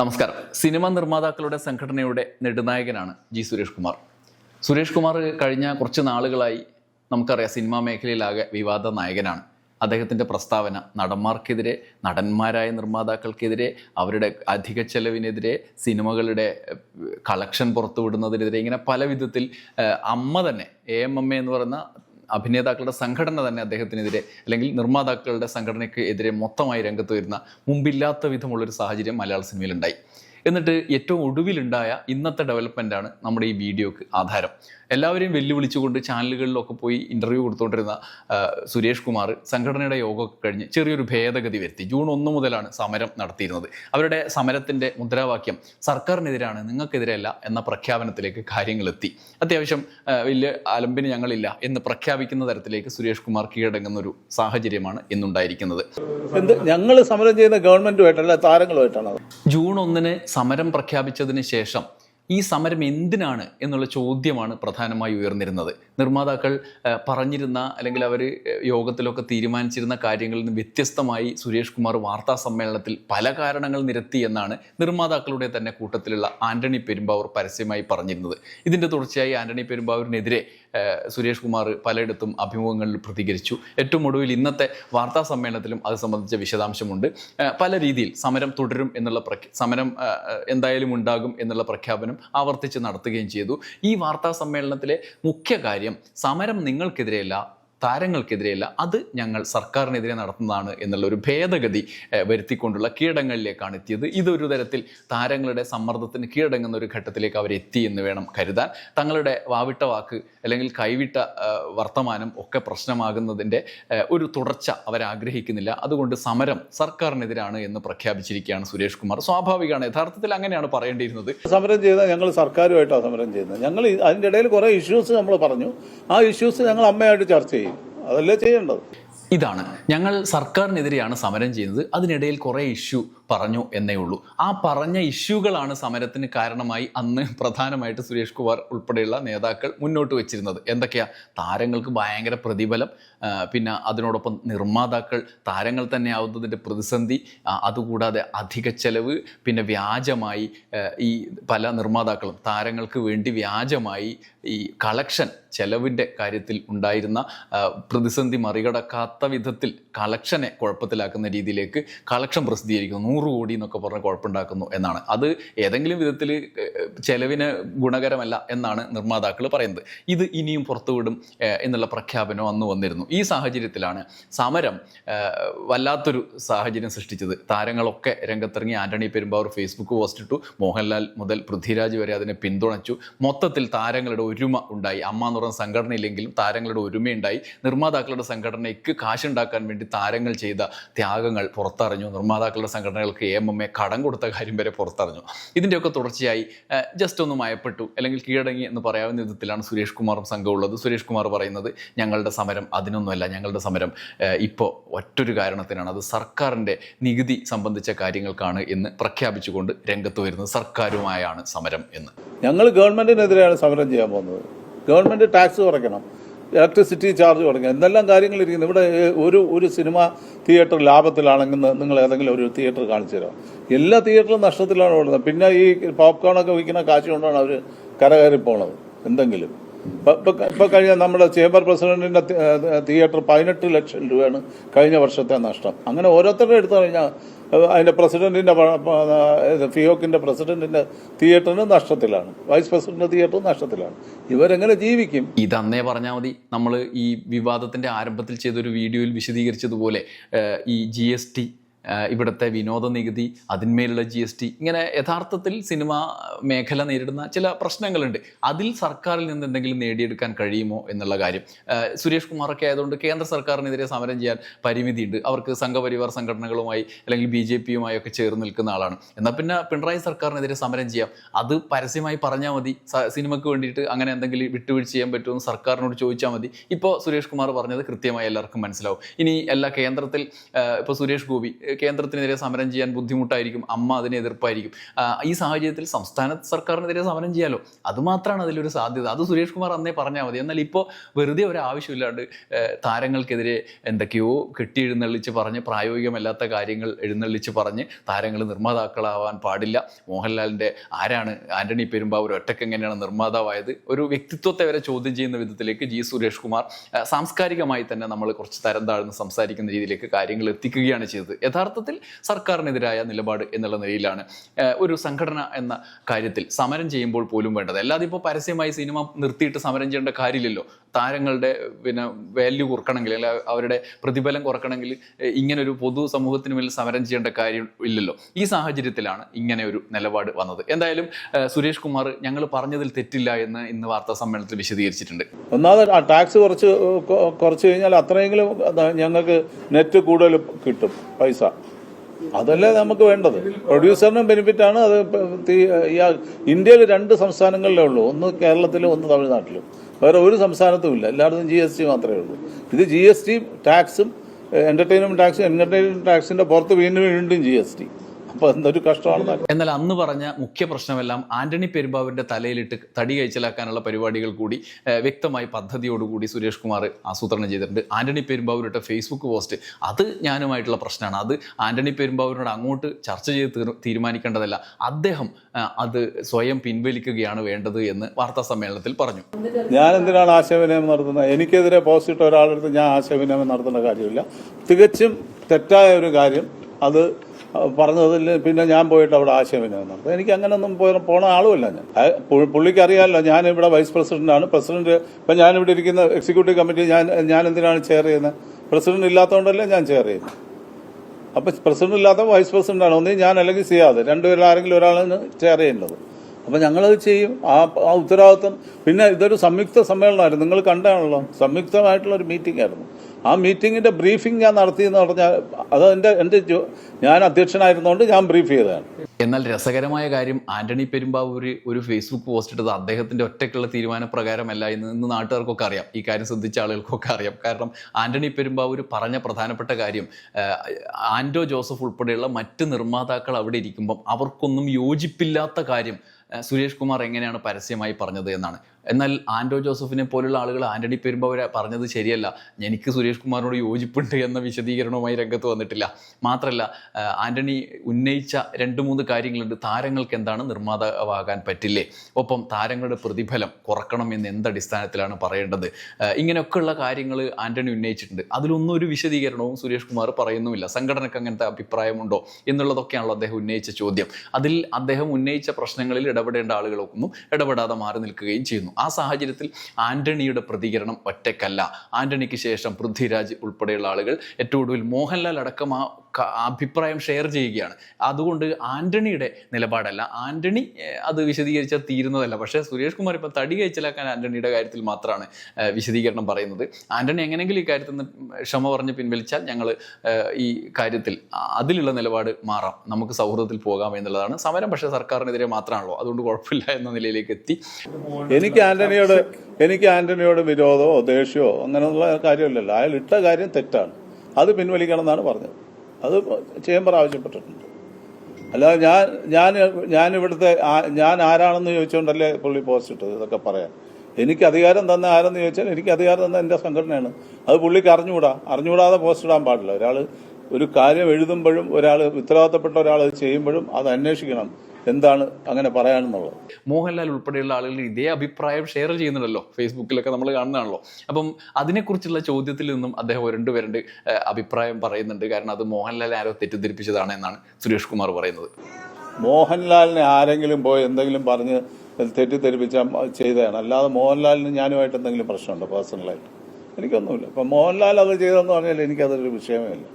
നമസ്കാരം. സിനിമ നിർമ്മാതാക്കളുടെ സംഘടനയുടെ നെടുനായകനാണ് ജി സുരേഷ് കുമാർ. സുരേഷ് കുമാർ കഴിഞ്ഞ കുറച്ച് നാളുകളായി നമുക്കറിയാം സിനിമാ മേഖലയിലാകെ വിവാദ നായകനാണ്. അദ്ദേഹത്തിന്റെ പ്രസ്താവന നടന്മാർക്കെതിരെ നടന്മാരായ നിർമ്മാതാക്കൾക്കെതിരെ അവരുടെ അധിക ചെലവിനെതിരെ സിനിമകളുടെ കളക്ഷൻ പുറത്തുവിടുന്നതിനെതിരെ ഇങ്ങനെ പല വിധത്തിൽ അമ്മ തന്നെ എ എം എം എന്ന് പറയുന്ന അഭിനേതാക്കളുടെ സംഘടന തന്നെ അദ്ദേഹത്തിനെതിരെ അല്ലെങ്കിൽ നിർമ്മാതാക്കളുടെ സംഘടനയ്ക്ക് എതിരെ മൊത്തമായി രംഗത്ത് വരുന്ന മുമ്പില്ലാത്ത വിധമുള്ളൊരു സാഹചര്യം മലയാള സിനിമയിലുണ്ടായി. എന്നിട്ട് ഏറ്റവും ഒടുവിലുണ്ടായ ഇന്നത്തെ ഡെവലപ്മെന്റാണ് നമ്മുടെ ഈ വീഡിയോക്ക് ആധാരം. എല്ലാവരെയും വെല്ലുവിളിച്ചുകൊണ്ട് ചാനലുകളിലൊക്കെ പോയി ഇന്റർവ്യൂ കൊടുത്തുകൊണ്ടിരുന്ന സുരേഷ് കുമാർ സംഘടനയുടെ യോഗമൊക്കെ കഴിഞ്ഞ് ചെറിയൊരു ഭേദഗതി വരുത്തി. ജൂൺ ഒന്ന് മുതലാണ് സമരം നടത്തിയിരുന്നത്. അവരുടെ സമരത്തിന്റെ മുദ്രാവാക്യം സർക്കാരിനെതിരാണ് നിങ്ങൾക്കെതിരല്ല എന്ന പ്രഖ്യാപനത്തിലേക്ക് കാര്യങ്ങളെത്തി. അത്യാവശ്യം വലിയ അലമ്പിന് ഞങ്ങളില്ല എന്ന് പ്രഖ്യാപിക്കുന്ന തരത്തിലേക്ക് സുരേഷ് കുമാർ കീഴടങ്ങുന്ന ഒരു സാഹചര്യമാണ് ഇന്നുണ്ടായിരിക്കുന്നത്. എന്ത് ഞങ്ങൾ സമരം ചെയ്യുന്ന ഗവൺമെന്റുമായിട്ടല്ല താരങ്ങളുമായിട്ടാണ്? ജൂൺ ഒന്നിന് സമരം പ്രഖ്യാപിച്ചതിന് ശേഷം ഈ സമരം എന്തിനാണ് എന്നുള്ള ചോദ്യമാണ് പ്രധാനമായി ഉയർന്നിരുന്നത്. നിർമ്മാതാക്കൾ പറഞ്ഞിരുന്ന അല്ലെങ്കിൽ അവർ യോഗത്തിലൊക്കെ തീരുമാനിച്ചിരുന്ന കാര്യങ്ങളിൽ നിന്ന് വ്യത്യസ്തമായി സുരേഷ് കുമാർ വാർത്താ സമ്മേളനത്തിൽ പല കാരണങ്ങൾ നിരത്തി എന്നാണ് നിർമ്മാതാക്കളുടെ തന്നെ കൂട്ടത്തിലുള്ള ആന്റണി പെരുമ്പാവൂർ പരസ്യമായി പറഞ്ഞിരുന്നത്. ഇതിന്റെ തുടർച്ചയായി ആന്റണി പെരുമ്പാവൂരിനെതിരെ സുരേഷ് കുമാർ പലയിടത്തും അഭിമുഖങ്ങളിൽ പ്രതികരിച്ചു. ഏറ്റവും ഒടുവിൽ ഇന്നത്തെ വാർത്താ സമ്മേളനത്തിലും അത് സംബന്ധിച്ച വിശദാംശമുണ്ട്. പല രീതിയിൽ സമരം തുടരും എന്നുള്ള സമരം എന്തായാലും ഉണ്ടാകും എന്നുള്ള പ്രഖ്യാപനം ആവർത്തിച്ച് നടത്തുകയും ചെയ്തു. ഈ വാർത്താ സമ്മേളനത്തിലെ മുഖ്യ കാര്യം സമരം നിങ്ങൾക്കെതിരെയല്ല താരങ്ങൾക്കെതിരെയല്ല അത് ഞങ്ങൾ സർക്കാരിനെതിരെ നടത്തുന്നതാണ് എന്നുള്ള ഒരു ഭേദഗതി വരുത്തിക്കൊണ്ടുള്ള കീഴടങ്ങളിലേക്കാണ് എത്തിയത്. ഇതൊരു തരത്തിൽ താരങ്ങളുടെ സമ്മർദ്ദത്തിന് കീഴടങ്ങുന്ന ഒരു ഘട്ടത്തിലേക്ക് അവരെത്തി എന്ന് വേണം കരുതാൻ. തങ്ങളുടെ വാവിട്ട വാക്ക് അല്ലെങ്കിൽ കൈവിട്ട വർത്തമാനം ഒക്കെ പ്രശ്നമാകുന്നതിന്റെ ഒരു തുടർച്ച അവരാഗ്രഹിക്കുന്നില്ല അതുകൊണ്ട് സമരം സർക്കാരിനെതിരാണ് എന്ന് പ്രഖ്യാപിച്ചിരിക്കുകയാണ് സുരേഷ് കുമാർ. സ്വാഭാവികമാണ് യഥാർത്ഥത്തിൽ അങ്ങനെയാണ് പറയേണ്ടിയിരുന്നത്. സമരം ചെയ്ത ഞങ്ങൾ സർക്കാരുമായിട്ടാണ് സമരം ചെയ്യുന്നത്. ഞങ്ങൾ അതിന്റെ ഇടയിൽ കുറേ ഇഷ്യൂസ് നമ്മൾ പറഞ്ഞു. ആ ഇഷ്യൂസ് ഞങ്ങൾ അമ്മയായിട്ട് ചർച്ച ചെയ്യും അതല്ലേ ചെയ്യേണ്ടത്? ഇതാണ്. ഞങ്ങൾ സർക്കാരിനെതിരെയാണ് സമരം ചെയ്യുന്നത്. അതിനിടയിൽ കുറേ ഇഷ്യൂ പറഞ്ഞു എന്നേ ഉള്ളൂ. ആ പറഞ്ഞ ഇഷ്യൂകളാണ് സമരത്തിന് കാരണമായി അന്ന് പ്രധാനമായിട്ട് സുരേഷ് കുമാർ ഉൾപ്പെടെയുള്ള നേതാക്കൾ മുന്നോട്ട് വെച്ചിരുന്നത്. എന്തൊക്കെയാ? താരങ്ങൾക്ക് ഭയങ്കര പ്രതിഫലം പിന്നെ അതിനോടൊപ്പം നിർമ്മാതാക്കൾ താരങ്ങൾ തന്നെ ആവുന്നതിന്റെ പ്രതിസന്ധി അതുകൂടാതെ അധിക ചെലവ് പിന്നെ വ്യാജമായി ഈ പല നിർമ്മാതാക്കളും താരങ്ങൾക്ക് വേണ്ടി വ്യാജമായി ഈ കളക്ഷൻ ചെലവിന്റെ കാര്യത്തിൽ ഉണ്ടായിരുന്ന പ്രതിസന്ധി മറികടക്കാത്ത വിധത്തിൽ കളക്ഷനെ കുഴപ്പത്തിലാക്കുന്ന രീതിയിലേക്ക് കളക്ഷൻ പ്രസിദ്ധീകരിക്കുന്നു. നൂറ് കോടി എന്നൊക്കെ പറഞ്ഞ് കുഴപ്പമുണ്ടാക്കുന്നു എന്നാണ്. അത് ഏതെങ്കിലും വിധത്തിൽ ചെലവിന് ഗുണകരമല്ല എന്നാണ് നിർമ്മാതാക്കൾ പറയുന്നത്. ഇത് ഇനിയും പുറത്തുവിടും എന്നുള്ള പ്രഖ്യാപനം അന്ന് വന്നിരുന്നു. ഈ സാഹചര്യത്തിലാണ് സമരം വല്ലാത്തൊരു സാഹചര്യം സൃഷ്ടിച്ചത്. താരങ്ങളൊക്കെ രംഗത്തിറങ്ങി ആന്റണി പെരുമ്പാവൂർ ഫേസ്ബുക്ക് പോസ്റ്റ് ഇട്ടു. മോഹൻലാൽ മുതൽ പൃഥ്വിരാജ് വരെ അതിനെ പിന്തുണച്ചു. മൊത്തത്തിൽ താരങ്ങളുടെ ഒരുമ ഉണ്ടായി. അമ്മ എന്ന് പറയുന്ന സംഘടന ഇല്ലെങ്കിലും താരങ്ങളുടെ ഒരുമയുണ്ടായി. നിർമ്മാതാക്കളുടെ സംഘടനയ്ക്ക് കാശുണ്ടാക്കാൻ വേണ്ടി താരങ്ങൾ ചെയ്ത ത്യാഗങ്ങൾ പുറത്തറിഞ്ഞു. നിർമ്മാതാക്കളുടെ സംഘടനകൾക്ക് എം എം എ കടം കൊടുത്ത കാര്യം വരെ പുറത്തറിഞ്ഞു. ഇതിന്റെയൊക്കെ തുടർച്ചയായി ജസ്റ്റ് ഒന്ന് മയപ്പെട്ടു. അല്ലെങ്കിൽ കീഴടങ്ങി എന്ന് പറയാവുന്ന വിധത്തിലാണ് സുരേഷ് കുമാറും സംഘം ഉള്ളത്. സുരേഷ് കുമാർ പറയുന്നത് ഞങ്ങളുടെ സമരം അതിനൊന്നുമല്ല ഞങ്ങളുടെ സമരം ഇപ്പോൾ ഒറ്റൊരു കാരണത്തിനാണ്. അത് സർക്കാരിന്റെ നികുതി സംബന്ധിച്ച കാര്യങ്ങൾക്കാണ് എന്ന് പ്രഖ്യാപിച്ചുകൊണ്ട് രംഗത്ത് വരുന്നത് സർക്കാരുമായാണ് സമരം എന്ന്. ഞങ്ങൾ ഗവൺമെന്റിനെതിരെയാണ് സമരം ചെയ്യാൻ പോകുന്നത്. ഗവൺമെന്റ് ടാക്സ് കുറയ്ക്കണം. ഇലക്ട്രിസിറ്റി ചാർജ് തുടങ്ങി. എന്തെല്ലാം കാര്യങ്ങൾ ഇരിക്കുന്നു? ഇവിടെ ഒരു ഒരു സിനിമ തിയേറ്റർ ലാഭത്തിലാണെങ്കിൽ നിങ്ങൾ ഏതെങ്കിലും ഒരു തിയേറ്റർ കാണിച്ചു തരാം. എല്ലാ തിയേറ്ററും നഷ്ടത്തിലാണ് ഓടുന്നത് പിന്നെ ഈ പോപ്കോണൊക്കെ വിൽക്കുന്ന കാശ് കൊണ്ടാണ് അവർ കരകയറി പോണത്. എന്തെങ്കിലും. ഇപ്പൊ- ഇപ്പൊ ഇപ്പൊ കഴിഞ്ഞ നമ്മുടെ ചേംബർ പ്രസിഡന്റിന്റെ തിയേറ്റർ പതിനെട്ട് ലക്ഷം രൂപയാണ് കഴിഞ്ഞ വർഷത്തെ നഷ്ടം. അങ്ങനെ ഓരോരുത്തരുടെ എടുത്തു കഴിഞ്ഞാൽ അതിന്റെ അതിന്റെ പ്രസിഡന്റിന്റെ പ- പ- ഫിയോക്കിന്റെ പ്രസിഡന്റിന്റെ തിയേറ്ററിന് നഷ്ടത്തിലാണ്. Vice president തിയേറ്ററും നഷ്ടത്തിലാണ്. ഇവരെങ്ങനെ ജീവിക്കും? ഇതന്നേ പറഞ്ഞാൽ മതി. നമ്മൾ ഈ വിവാദത്തിന്റെ ആരംഭത്തിൽ ചെയ്തൊരു വീഡിയോയിൽ വിശദീകരിച്ചതുപോലെ ഈ ജി ഇവിടുത്തെ വിനോദ നികുതി അതിന്മേലുള്ള ജി എസ് ടി ഇങ്ങനെ യഥാർത്ഥത്തിൽ സിനിമ മേഖല നേരിടുന്ന ചില പ്രശ്നങ്ങളുണ്ട്. അതിൽ സർക്കാരിൽ നിന്ന് എന്തെങ്കിലും നേടിയെടുക്കാൻ കഴിയുമോ എന്നുള്ള കാര്യം. സുരേഷ് കുമാറൊക്കെ ആയതുകൊണ്ട് കേന്ദ്ര സർക്കാരിനെതിരെ സമരം ചെയ്യാൻ പരിമിതിയുണ്ട്. അവർക്ക് സംഘപരിവാർ സംഘടനകളുമായി അല്ലെങ്കിൽ ബി ജെ പിയുമായി ഒക്കെ ചേർന്ന് നിൽക്കുന്ന ആളാണ്. എന്നാൽ പിന്നെ പിണറായി സർക്കാരിനെതിരെ സമരം ചെയ്യാം. അത് പരസ്യമായി പറഞ്ഞാൽ മതി. സിനിമയ്ക്ക് വേണ്ടിയിട്ട് അങ്ങനെ എന്തെങ്കിലും വിട്ടുവീഴ്ച ചെയ്യാൻ പറ്റുമെന്ന് സർക്കാരിനോട് ചോദിച്ചാൽ മതി. ഇപ്പോൾ സുരേഷ് കുമാർ പറഞ്ഞത് കൃത്യമായി എല്ലാവർക്കും മനസ്സിലാവും. ഇനി എല്ലാ കേന്ദ്രത്തിൽ ഇപ്പോൾ സുരേഷ് ഗോപി കേന്ദ്രത്തിനെതിരെ സമരം ചെയ്യാൻ ബുദ്ധിമുട്ടായിരിക്കും അമ്മ അതിനെ എതിർപ്പായിരിക്കും. ഈ സാഹചര്യത്തിൽ സംസ്ഥാന സർക്കാരിനെതിരെ സമരം ചെയ്യാലോ? അതുമാത്രമാണ് അതിലൊരു സാധ്യത. അത് സുരേഷ് കുമാർ അന്നേ പറഞ്ഞാൽ മതി. എന്നാൽ ഇപ്പോൾ വെറുതെ ഒരു ആവശ്യമില്ലാണ്ട് താരങ്ങൾക്കെതിരെ എന്തൊക്കെയോ കെട്ടി എഴുന്നള്ളിച്ച് പറഞ്ഞ് പ്രായോഗികമല്ലാത്ത കാര്യങ്ങൾ എഴുന്നള്ളിച്ച് പറഞ്ഞ് താരങ്ങൾ നിർമ്മാതാക്കളാവാൻ പാടില്ല. മോഹൻലാലിന്റെ ആരാണ്? ആന്റണി പെരുമ്പാവൂർ ഒറ്റയ്ക്ക് എങ്ങനെയാണ് നിർമ്മാതാവായത്? ഒരു വ്യക്തിത്വത്തെ വരെ ചോദ്യം ചെയ്യുന്ന വിധത്തിലേക്ക് ജി സുരേഷ് കുമാർ സാംസ്കാരികമായി തന്നെ നമ്മൾ കുറച്ച് തരം താഴ്ന്ന് സംസാരിക്കുന്ന രീതിയിലേക്ക് കാര്യങ്ങൾ എത്തിക്കുകയാണ് ചെയ്തത്. യഥാർത്ഥത്തിൽ സർക്കാരിനെതിരായ നിലപാട് എന്നുള്ള നിലയിലാണ്. ഒരു സംഘടന എന്ന കാര്യത്തിൽ സമരം ചെയ്യുമ്പോൾ പോലും വേണ്ടത്. അല്ലാതെ ഇപ്പോൾ പരസ്യമായി സിനിമ നിർത്തിയിട്ട് സമരം ചെയ്യേണ്ട കാര്യമില്ലല്ലോ. താരങ്ങളുടെ പിന്നെ വാല്യൂ കുറക്കണമെങ്കിൽ അല്ലെ അവരുടെ പ്രതിഫലം കുറക്കണമെങ്കിൽ ഒരു പൊതു സമൂഹത്തിന് മേൽ സമരം ചെയ്യേണ്ട കാര്യം ഇല്ലല്ലോ. ഈ സാഹചര്യത്തിലാണ് ഇങ്ങനെ ഒരു നിലപാട് വന്നത്. എന്തായാലും സുരേഷ് കുമാർ ഞങ്ങൾ പറഞ്ഞതിൽ തെറ്റില്ല എന്ന് ഇന്ന് വാർത്താ സമ്മേളനത്തിൽ വിശദീകരിച്ചിട്ടുണ്ട്. ഒന്നാമത് ടാക്സ് കുറച്ച് കുറച്ച് കഴിഞ്ഞാൽ അത്രയെങ്കിലും അത് ഞങ്ങൾക്ക് നെറ്റ് കൂടുതൽ കിട്ടും പൈസ. അതല്ലേ നമുക്ക് വേണ്ടത്? പ്രൊഡ്യൂസറിനും ബെനിഫിറ്റ് ആണ് അത് ഇന്ത്യയിൽ രണ്ട് സംസ്ഥാനങ്ങളിലേ ഉള്ളൂ. ഒന്ന് കേരളത്തിലും ഒന്ന് തമിഴ്നാട്ടിലും. വേറെ ഒരു സംസ്ഥാനത്തും ഇല്ല. എല്ലായിടത്തും ജി എസ് ടി മാത്രമേ ഉള്ളൂ. ഇത് ജി എസ് ടി ടാക്സും എന്റർടൈൻമെന്റ് ടാക്സും എന്റർടൈൻമെന്റ് ടാക്സിന്റെ പുറത്ത് വീണ്ടും വീണ്ടും ജി എസ് ടി അപ്പൊ എന്തൊരു കഷ്ടമാണ് എന്നാൽ അന്ന് പറഞ്ഞ മുഖ്യ പ്രശ്നമെല്ലാം ആന്റണി പെരുമ്പാവിന്റെ തലയിലിട്ട് തടി കഴിച്ചലാക്കാനുള്ള പരിപാടികൾ കൂടി വ്യക്തമായി പദ്ധതിയോടുകൂടി സുരേഷ് കുമാർ ആസൂത്രണം ചെയ്തിട്ടുണ്ട്. ആന്റണി പെരുമ്പാവൂരിട്ട ഫേസ്ബുക്ക് പോസ്റ്റ് അത് ഞാനുമായിട്ടുള്ള പ്രശ്നമാണ്. അത് ആന്റണി പെരുമ്പാവൂരിനോട് അങ്ങോട്ട് ചർച്ച ചെയ്ത് തീരുമാനിക്കേണ്ടതല്ല. അദ്ദേഹം അത് സ്വയം പിൻവലിക്കുകയാണ് വേണ്ടത് എന്ന് വാർത്താ സമ്മേളനത്തിൽ പറഞ്ഞു. ഞാൻ എന്തിനാണ് ആശയവിനിമയം നടത്തുന്നത്? എനിക്കെതിരെ പോസ്റ്റ് ഇട്ട ഒരാളെടുത്ത് ഞാൻ ആശയവിനിമയം നടത്തേണ്ട കാര്യമില്ല. തികച്ചും തെറ്റായ ഒരു കാര്യം. അത് പറഞ്ഞതിൽ പിന്നെ ഞാൻ പോയിട്ട് അവിടെ ആശയവിനിമയം നടത്തും. എനിക്ക് അങ്ങനെയൊന്നും പോയ- പോണ ആളുമല്ല ഞാൻ. പുള്ളിക്ക് അറിയാമല്ലോ ഞാൻ ഇവിടെ വൈസ് പ്രസിഡന്റാണ് പ്രസിഡന്റ് ഇപ്പം ഞാൻ ഇവിടെ ഇരിക്കുന്ന എക്സിക്യൂട്ടീവ് കമ്മിറ്റി ഞാൻ ഞാൻ എന്തിനാണ് ചെയർ ചെയ്യുന്നത് പ്രസിഡന്റ് ഇല്ലാത്തതുകൊണ്ടല്ലേ ഞാൻ ചെയർ ചെയ്യുന്നത് അപ്പം പ്രസിഡന്റ് ഇല്ലാത്ത വൈസ് പ്രസിഡന്റാണ് ഒന്നേ ഞാൻ അല്ലെങ്കിൽ ചെയ്യാതെ. രണ്ടുപേരിൽ ആരെങ്കിലും ഒരാളാണ് ചെയർ ചെയ്യേണ്ടത്. അപ്പം ഞങ്ങളത് ചെയ്യും. ആ ആ ഉത്തരവാദിത്വം. പിന്നെ ഇതൊരു സംയുക്ത സമ്മേളനമായിരുന്നു. നിങ്ങൾ കണ്ടാണല്ലോ സംയുക്തമായിട്ടുള്ള ഒരു മീറ്റിംഗ് ആയിരുന്നു. ആ മീറ്റിങ്ങിന്റെ ബ്രീഫിംഗ് ഞാൻ നടത്തി എന്ന് പറഞ്ഞാൽ അത് എന്റെ എന്റെ ഞാൻ അധ്യക്ഷനായിരുന്നുകൊണ്ട് ഞാൻ ബ്രീഫ് ചെയ്തതാണ്. എന്നാൽ രസകരമായ കാര്യം ആന്റണി പെരുമ്പാവൂര് ഒരു ഫേസ്ബുക്ക് പോസ്റ്റ് ഇട്ടത് അദ്ദേഹത്തിന്റെ ഒറ്റയ്ക്കുള്ള തീരുമാനപ്രകാരമല്ല എന്ന് ഇന്ന് നാട്ടുകാർക്കൊക്കെ അറിയാം. ഈ കാര്യം ശ്രദ്ധിച്ച ആളുകൾക്കൊക്കെ അറിയാം. കാരണം ആന്റണി പെരുമ്പാവൂര് പറഞ്ഞ പ്രധാനപ്പെട്ട കാര്യം ആന്റോ ജോസഫ് ഉൾപ്പെടെയുള്ള മറ്റ് നിർമ്മാതാക്കൾ അവിടെ ഇരിക്കുമ്പം അവർക്കൊന്നും യോജിപ്പില്ലാത്ത കാര്യം സുരേഷ് കുമാർ എങ്ങനെയാണ് പരസ്യമായി പറഞ്ഞത് എന്നാണ്. എന്നാൽ ആൻഡോ ജോസഫിനെ പോലുള്ള ആളുകൾ ആന്റണി പെരുമ്പാവൂര് പറഞ്ഞത് ശരിയല്ല. എനിക്ക് സുരേഷ് കുമാറിനോട് യോജിപ്പുണ്ട് എന്ന വിശദീകരണവുമായി രംഗത്ത് വന്നിട്ടില്ല. മാത്രമല്ല ആന്റണി ഉന്നയിച്ച രണ്ട് മൂന്ന് കാര്യങ്ങളുണ്ട്. താരങ്ങൾക്ക് എന്താണ് നിർമ്മാതാവാകാൻ പറ്റില്ലേ? ഒപ്പം താരങ്ങളുടെ പ്രതിഫലം കുറക്കണം എന്ന് എന്ത് അടിസ്ഥാനത്തിലാണ് പറയേണ്ടത്? ഇങ്ങനെയൊക്കെയുള്ള കാര്യങ്ങൾ ആന്റണി ഉന്നയിച്ചിട്ടുണ്ട്. അതിലൊന്നും ഒരു വിശദീകരണവും സുരേഷ് കുമാർ പറയുന്നുമില്ല. സംഘടനയ്ക്ക് അങ്ങനത്തെ അഭിപ്രായമുണ്ടോ എന്നുള്ളതൊക്കെയാണല്ലോ അദ്ദേഹം ഉന്നയിച്ച ചോദ്യം. അതിൽ അദ്ദേഹം ഉന്നയിച്ച പ്രശ്നങ്ങളിൽ ഇടപെടേണ്ട ആളുകളൊന്നും ഇടപെടാതെ മാറി നിൽക്കുകയും ചെയ്യുന്നു. ആ സാഹചര്യത്തിൽ ആന്റണിയുടെ പ്രതികരണം ഒറ്റയ്ക്കല്ല. ആന്റണിക്ക് ശേഷം പൃഥ്വിരാജ് ഉൾപ്പെടെയുള്ള ആളുകൾ ഏറ്റവും ഒടുവിൽ മോഹൻലാൽ അടക്കം ആ അഭിപ്രായം ഷെയർ ചെയ്യുകയാണ്. അതുകൊണ്ട് ആന്റണിയുടെ നിലപാടല്ല. ആന്റണി അത് വിശദീകരിച്ചാൽ തീരുന്നതല്ല. പക്ഷേ സുരേഷ് കുമാർ ഇപ്പം തടി കഴിച്ചിലാക്കാൻ ആന്റണിയുടെ കാര്യത്തിൽ മാത്രമാണ് വിശദീകരണം പറയുന്നത്. ആന്റണി എങ്ങനെയെങ്കിലും ഈ കാര്യത്തിൽ നിന്ന് ക്ഷമ പറഞ്ഞ് പിൻവലിച്ചാൽ ഞങ്ങൾ ഈ കാര്യത്തിൽ അതിലുള്ള നിലപാട് മാറാം. നമുക്ക് സൗഹൃദത്തിൽ പോകാം എന്നുള്ളതാണ് സമരം. പക്ഷേ സർക്കാരിനെതിരെ മാത്രമാണല്ലോ. അതുകൊണ്ട് കുഴപ്പമില്ല എന്ന നിലയിലേക്ക് എത്തി. എനിക്ക് ആന്റണിയോട് എനിക്ക് ആന്റണിയോട് വിരോധമോ ദേഷ്യമോ അങ്ങനെയുള്ള കാര്യമില്ലല്ലോ. അയാൾ ഇട്ട കാര്യം തെറ്റാണ്. അത് പിൻവലിക്കണം എന്നാണ് പറഞ്ഞത്. അത് ചേംബർ ആവശ്യപ്പെട്ടിട്ടുണ്ട്. അല്ലാതെ ഞാൻ ഞാൻ ഞാൻ ഇവിടുത്തെ ഞാൻ ആരാണെന്ന് ചോദിച്ചുകൊണ്ടല്ലേ പുള്ളി പോസ്റ്റ് ഇട്ടത്? ഇതൊക്കെ പറയാം എനിക്ക് അധികാരം തന്ന ആരെന്ന് ചോദിച്ചാൽ എനിക്ക് അധികാരം തന്ന എന്റെ സംഘടനയാണ്. അത് പുള്ളിക്ക് അറിഞ്ഞുകൂടാ. അറിഞ്ഞുകൂടാതെ പോസ്റ്റ് ഇടാൻ പാടില്ല. ഒരാൾ ഒരു കാര്യം എഴുതുമ്പോഴും ഒരാൾ ഉത്തരവാദിത്തപ്പെട്ട ഒരാൾ അത് ചെയ്യുമ്പോഴും അത് അന്വേഷിക്കണം. എന്താണ് അങ്ങനെ പറയാനെന്നുള്ളത്? മോഹൻലാൽ ഉൾപ്പെടെയുള്ള ആളുകൾ ഇതേ അഭിപ്രായം ഷെയർ ചെയ്യുന്നുണ്ടല്ലോ. ഫേസ്ബുക്കിലൊക്കെ നമ്മൾ കാണുന്നതാണല്ലോ. അപ്പം അതിനെക്കുറിച്ചുള്ള ചോദ്യത്തിൽ നിന്നും അദ്ദേഹം രണ്ട് പേരുടെ അഭിപ്രായം പറയുന്നുണ്ട്. കാരണം അത് മോഹൻലാൽ ആരോ തെറ്റിദ്ധരിപ്പിച്ചതാണ് എന്നാണ് സുരേഷ് കുമാർ പറയുന്നത്. മോഹൻലാലിനെ ആരെങ്കിലും പോയി എന്തെങ്കിലും പറഞ്ഞ് തെറ്റിദ്ധരിപ്പിച്ച ചെയ്തതാണ്. അല്ലാതെ മോഹൻലാലിന് ഞാനുമായിട്ട് എന്തെങ്കിലും പ്രശ്നമുണ്ടോ പേഴ്സണലായിട്ട് എനിക്കൊന്നുമില്ല. അപ്പം മോഹൻലാൽ അത് ചെയ്തതെന്ന് പറഞ്ഞാൽ എനിക്കതൊരു വിഷയമേ ഇല്ല.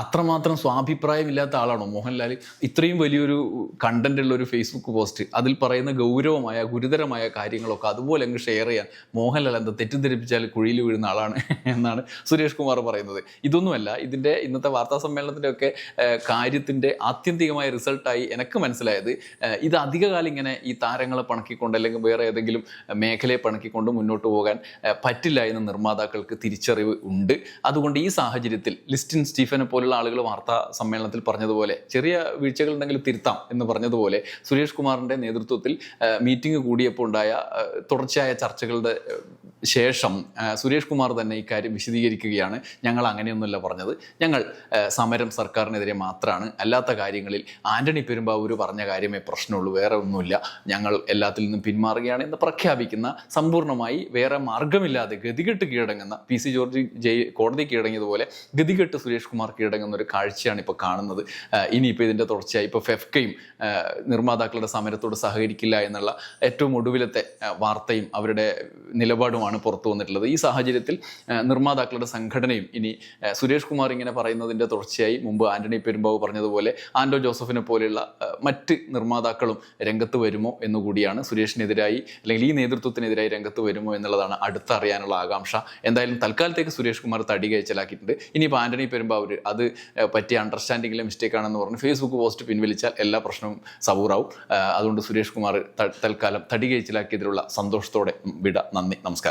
അത്രമാത്രം സ്വാഭിപ്രായമില്ലാത്ത ആളാണോ മോഹൻലാൽ ഇത്രയും വലിയൊരു കണ്ടന്റ് ഉള്ള ഒരു ഫേസ്ബുക്ക് പോസ്റ്റ് അതിൽ പറയുന്ന ഗൗരവമായ ഗുരുതരമായ കാര്യങ്ങളൊക്കെ അതുപോലെ അങ്ങ് ഷെയർ ചെയ്യാൻ മോഹൻലാൽ എന്താ തെറ്റിദ്ധരിപ്പിച്ചാൽ കുഴിയിൽ വീഴുന്ന ആളാണ് എന്നാണ് സുരേഷ് കുമാർ പറയുന്നത്. ഇതൊന്നുമല്ല ഇതിന്റെ ഇന്നത്തെ വാർത്താ സമ്മേളനത്തിന്റെ ഒക്കെ കാര്യത്തിന്റെ ആത്യന്തികമായ റിസൾട്ടായി എനിക്ക് മനസ്സിലായത് ഇത് അധികകാലം ഇങ്ങനെ ഈ താരങ്ങളെ പണക്കിക്കൊണ്ട് അല്ലെങ്കിൽ വേറെ ഏതെങ്കിലും മേഖലയെ പണക്കിക്കൊണ്ട് മുന്നോട്ട് പോകാൻ പറ്റില്ല എന്ന് നിർമ്മാതാക്കൾക്ക് തിരിച്ചറിവ് ഉണ്ട്. അതുകൊണ്ട് ഈ സാഹചര്യത്തിൽ ലിസ്റ്റിൻ സ്റ്റീഫനെ പോലുള്ള മുകളിലുള്ള ആളുകൾ വാർത്താ സമ്മേളനത്തിൽ പറഞ്ഞതുപോലെ ചെറിയ വീഴ്ചകൾ ഉണ്ടെങ്കിൽ തിരുത്താം എന്ന് പറഞ്ഞതുപോലെ സുരേഷ് കുമാറിന്റെ നേതൃത്വത്തിൽ മീറ്റിംഗ് കൂടിയപ്പോൾ ഉണ്ടായ തുടർച്ചയായ ചർച്ചകളുടെ ശേഷം സുരേഷ് കുമാർ തന്നെ ഇക്കാര്യം വിശദീകരിക്കുകയാണ്. ഞങ്ങൾ അങ്ങനെയൊന്നുമല്ല പറഞ്ഞത്. ഞങ്ങൾ സമരം സർക്കാരിനെതിരെ മാത്രമാണ്. അല്ലാത്ത കാര്യങ്ങളിൽ ആന്റണി പെരുമ്പാവൂർ പറഞ്ഞ കാര്യമേ പ്രശ്നമുള്ളൂ. വേറെ ഒന്നുമില്ല. ഞങ്ങൾ എല്ലാത്തിൽ നിന്നും പിന്മാറുകയാണ് എന്ന് പ്രഖ്യാപിക്കുന്ന സമ്പൂർണമായി വേറെ മാർഗമില്ലാതെ ഗതികെട്ട് കീഴടങ്ങുന്ന പി സി ജോർജ് ജയ് കോടതി കീഴടങ്ങിയതുപോലെ ഗതികെട്ട് സുരേഷ് കുമാർ കീഴടങ്ങുന്ന ഒരു കാഴ്ചയാണ് ഇപ്പോൾ കാണുന്നത്. ഇനിയിപ്പോൾ ഇതിന്റെ തുടർച്ചയായി ഇപ്പോൾ ഫെഫ്കയും നിർമ്മാതാക്കളുടെ സമരത്തോട് സഹകരിക്കില്ല എന്നുള്ള ഏറ്റവും ഒടുവിലത്തെ വാർത്തയും അവരുടെ നിലപാടുമാണ്. പുറത്തു വന്നിട്ടുള്ളത്. ഈ സാഹചര്യത്തിൽ നിർമ്മാതാക്കളുടെ സംഘടനയും ഇനി സുരേഷ് കുമാർ ഇങ്ങനെ പറയുന്നതിന്റെ തുടർച്ചയായി മുമ്പ് ആന്റണി പെരുമ്പാവ് പറഞ്ഞതുപോലെ ആൻഡോ ജോസഫിനെ പോലെയുള്ള മറ്റ് നിർമ്മാതാക്കളും രംഗത്ത് വരുമോ എന്നുകൂടിയാണ് സുരേഷിനെതിരായി അല്ലെങ്കിൽ ഈ നേതൃത്വത്തിനെതിരായി രംഗത്ത് വരുമോ എന്നുള്ളതാണ് അടുത്തറിയാനുള്ള ആകാംക്ഷ. എന്തായാലും തൽക്കാലത്തേക്ക് സുരേഷ് കുമാർ തടി കയച്ചലാക്കിയിട്ടുണ്ട് ഇനിയിപ്പോൾ ആന്റണി പെരുമ്പാവൂർ അത് പറ്റിയ അണ്ടർസ്റ്റാൻഡിങ്ങിലെ മിസ്റ്റേക്ക് ആണെന്ന് പറഞ്ഞ് ഫേസ്ബുക്ക് പോസ്റ്റ് പിൻവലിച്ചാൽ എല്ലാ പ്രശ്നവും സബൂറാവും അതുകൊണ്ട് സുരേഷ് കുമാർ തൽക്കാലം തടി കയച്ചിലാക്കിയതിലുള്ള സന്തോഷത്തോടെ വിട. നന്ദി. നമസ്കാരം.